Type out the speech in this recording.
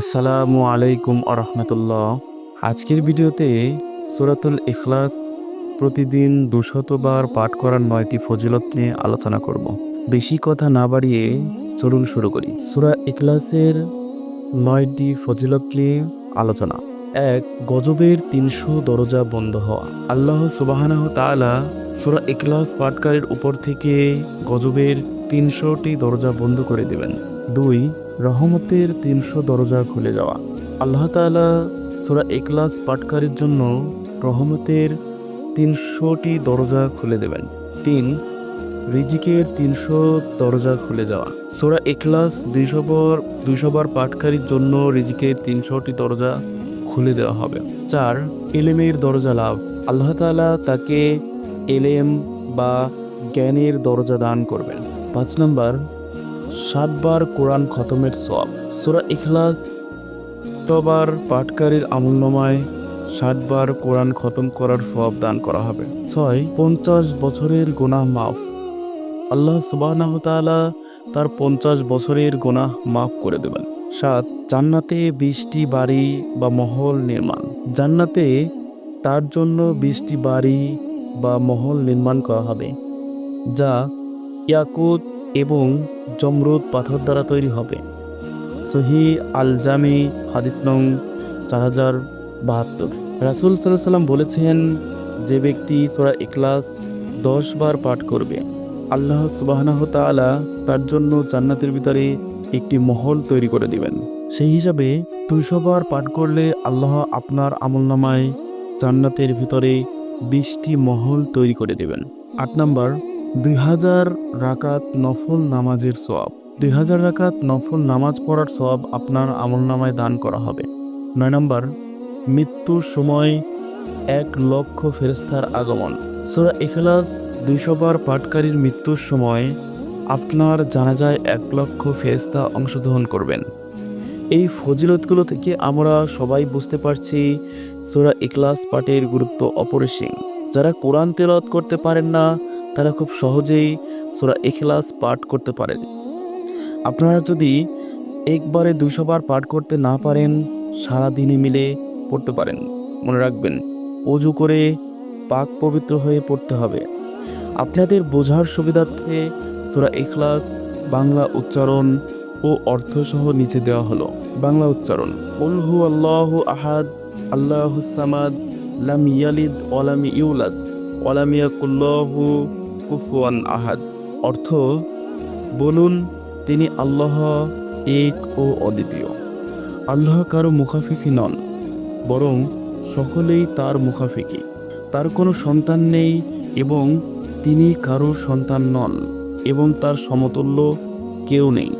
আসসালামু আলাইকুম আরহামতুল্লাহ। আজকের ভিডিওতে সুরাতুল ইখলাস প্রতিদিন দুশতবার পাঠ করার নয়টি ফজিলত নিয়ে আলোচনা করব। বেশি কথা না বাড়িয়ে চলুন শুরু করি। সুরা ইখলাসের নয়টি ফজিলত নিয়ে আলোচনা। এক, গজবের তিনশো দরজা বন্ধ হওয়া। আল্লাহ সুবাহানাহ তাআলা সুরা ইখলাস পাঠকারের উপর থেকে গজবের তিনশোটি দরজা বন্ধ করে দেবেন। দুই, রহমতের তিনশো দরজা খুলে যাওয়া। আল্লাহ তাআলা সুরা ইখলাস পাঠকারীর জন্য রহমতের তিনশোটি দরজা খুলে দেবেন। তিন, রিজিকের তিনশো দরজা খুলে যাওয়া। সোরা এখলাস দুইশো বার দুইশো বার জন্য রিজিকের তিনশোটি দরজা খুলে দেওয়া হবে। চার, এলেমের দরজা লাভ। আল্লাহ তাআলা তাকে এলেম বা জ্ঞানের দরজা দান করবেন। পাঁচ নম্বর সাতবার কোরআন খতমের সব সোরা ইখলাস তবার পাঠকারীর আমলনামায় ষাটবার কোরআন খতম করার সব দান করা হবে। ছয়, পঞ্চাশ বছরের গোনাহ মাফ। আল্লাহ সুবাহ তার পঞ্চাশ বছরের গোনাহ মাফ করে দেবেন। সাত, জান্নাতে বিশটি বাড়ি বা মহল নির্মাণ। জান্নাতে তার জন্য বিশটি বাড়ি বা মহল নির্মাণ করা হবে। যা ইয়াকুত এবং জমরুদ পাথর দ্বারা তৈরি হবে। সহি আল জামি হাদিস নং চার হাজার বাহাত্তর। রাসুল সাল্লাহ সাল্লাম বলেছেন, যে ব্যক্তি সোরা ইখলাস দশ বার পাঠ করবে, আল্লাহ সুবাহনাহ তাআলা তার জন্য জান্নাতের ভিতরে একটি মহল তৈরি করে দিবেন। সেই হিসাবে দুইশো বার পাঠ করলে আল্লাহ আপনার আমলনামায় জান্নাতের ভিতরে বিশটি মহল তৈরি করে দেবেন। আট নম্বর দুই হাজার রাকাত নফল নামাজের সওয়াব। দুই হাজার রাকাত নফল নামাজ পড়ার সওয়াব আপনার আমলনামায় দান করা হবে। নয় নম্বর, মৃত্যুর সময় এক লক্ষ ফেরেস্তার আগমন। সোরা ইখলাস দুইশো বার পাঠকারীর মৃত্যুর সময় আপনার জানাজায় এক লক্ষ ফেরেস্তা অংশগ্রহণ করবেন। এই ফজিলতগুলো থেকে আমরা সবাই বুঝতে পারছি সোরা ইখলাস পাঠের গুরুত্ব অপরিসীম। যারা কোরআন তেলাওয়াত করতে পারেন না তারা খুব সহজেই সোরা এখলাস পাঠ করতে পারেন। আপনারা যদি একবারে দুশো বার পাঠ করতে না পারেন, সারা দিনে মিলে পড়তে পারেন। মনে রাখবেন, অজু করে পাক পবিত্র হয়ে পড়তে হবে। আপনাদের বোঝার সুবিধার্থে সুরা এখলাস বাংলা উচ্চারণ ও অর্থসহ নিচে দেওয়া হলো। বাংলা উচ্চারণ উলহু আল্লাহ আহাদ, আল্লাহ সামাদ, লাম ইয়ালিদ ওয়ালাম ইউলাদ ওয়ালাম ইয়াকুল্লাহু কুফুয়ান আহাদ। অর্থ, বলুন, তিনি আল্লাহ এক ও অদ্বিতীয়। আল্লাহ কারও মুখাফিকি নন, বরং সকলেই তার মুখাফিকি। তার কোনো সন্তান নেই এবং তিনি কারও সন্তান নন এবং তার সমতুল্য কেউ নেই।